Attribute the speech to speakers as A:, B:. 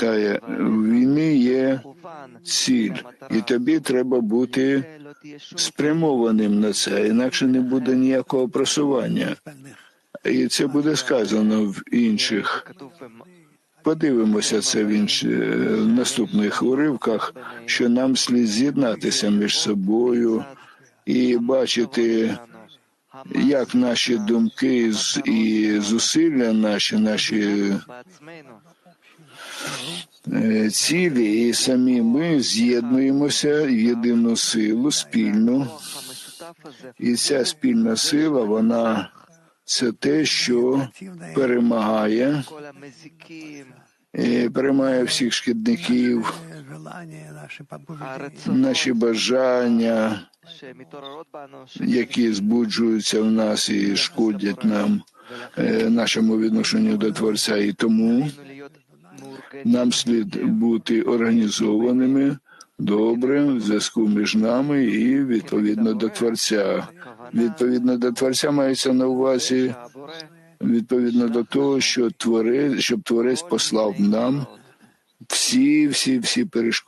A: Та війни є ціль, і тобі треба бути спрямованим на це, інакше не буде ніякого просування. І це буде сказано в інших. Подивимося це в інші в наступних уривках, що нам слід з'єднатися між собою і бачити, як наші думки і зусилля, наші наші е, цілі, і самі ми з'єднуємося в єдину силу спільну. І ця спільна сила, вона це те, що перемагає, і перемагає всіх шкідників, наші бажання, які збуджуються в нас і шкодять нам, е, нашому відношенню до Творця. І тому нам слід бути організованими добре в зв'язку між нами і відповідно до Творця. Відповідно до Творця мається на увазі відповідно до того, що творець, щоб творець послав нам всі, всі, всі перешкоди.